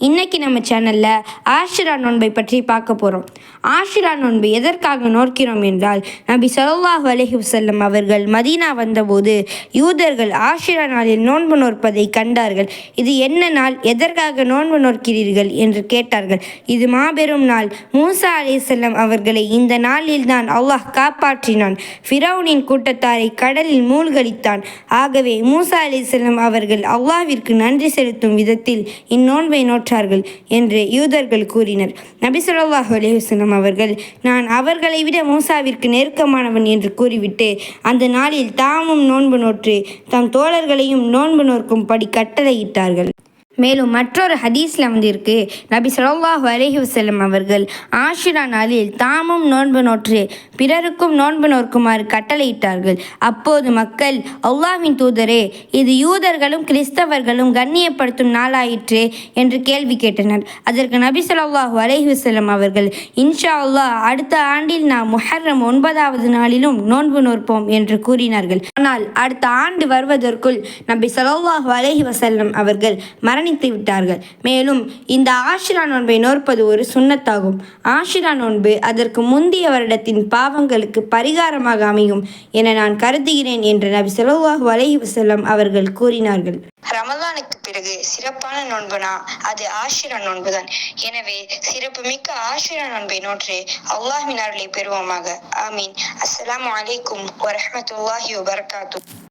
இன்னைக்கு நம்ம சேனலில் ஆஷிரா நோன்பை பற்றி பார்க்க போகிறோம் ஆஷிரா நோன்பு எதற்காக நோக்கிறோம் என்றால் நபி ஸல்லல்லாஹு அலைஹி வஸல்லம் அவர்கள் மதீனா வந்தபோது யூதர்கள் ஆஷிரா நாளில் நோன்பு நோற்பதை கண்டார்கள். இது என்ன நாள்? எதற்காக நோன்பு நோக்கிறீர்கள் என்று கேட்டார்கள். இது மாபெரும் நாள். மூசா அலைஹிஸ்ஸலாம் அவர்களை இந்த நாளில் தான் அல்லாஹ் காப்பாற்றினான். ஃபிரௌனின் கூட்டத்தாரை கடலில் மூழ்கடித்தான். ஆகவே மூசா அலைஹிஸ்ஸலாம் அவர்கள் அல்லாவிற்கு நன்றி செலுத்தும் விதத்தில் இந்நோன்பை நோற்றார்கள் என்று யூதர்கள் கூறினர். நபி சொல்லாஹ் அலைஹி அவர்கள் நான் அவர்களை விட மூசாவிற்கு நெருக்கமானவன் என்று கூறிவிட்டு அந்த நாளில் தாமும் நோன்பு நோற்று தம் தோழர்களையும் நோன்பு நோக்கும்படி கட்டளையிட்டார்கள். மேலும் மற்றொரு ஹதீஸில் வந்திருக்கு. நபி ஸல்லல்லாஹு அலஹி வஸல்லம் அவர்கள் ஆஷிரா நாளில் தாமும் நோன்பு நோற்று பிறருக்கும் நோன்பு நோக்குமாறு கட்டளையிட்டார்கள். அப்போது மக்கள் அல்லாவின் தூதரே இது யூதர்களும் கிறிஸ்தவர்களும் கண்ணியப்படுத்தும் நாளாயிற்று என்று கேள்வி கேட்டனர். அதற்கு நபி ஸல்லல்லாஹு அலஹி வஸல்லம் அவர்கள் இன்ஷா அல்லாஹ் அடுத்த ஆண்டில் நாம் முஹர்ரம் ஒன்பதாவது நாளிலும் நோன்பு நோற்போம் என்று கூறினார்கள். ஆனால் அடுத்த ஆண்டு வருவதற்குள் நபி ஸல்லல்லாஹு அலஹி வசல்லம் அவர்கள் மரண மரணித்து விட்டார்கள். மேலும் இந்த ஆஷிரா நோன்பை நோற்பது ஒரு சுண்ணத்தாகும். ஆஷிரா நோன்பு அதற்கு முந்தைய வருடத்தின் பாவங்களுக்கு பரிகாரமாக அமையும் என நான் கருதுகிறேன் என்று நபி ஸல்லல்லாஹு அலைஹி வஸல்லம் அவர்கள் கூறினார்கள். ரமதானுக்கு பிறகு சிறப்பான நோன்புனா அது ஆஷிரா நோன்புதான். எனவே சிறப்புமிக்க ஆஷிரா நோன்பை நோற்று அல்லாஹ்வின் அருளை பெறுவோமாக. ஆமீன். அஸ்லாம் அலைக்கும் வரஹ்மத்துல்லாஹி வபரகாத்து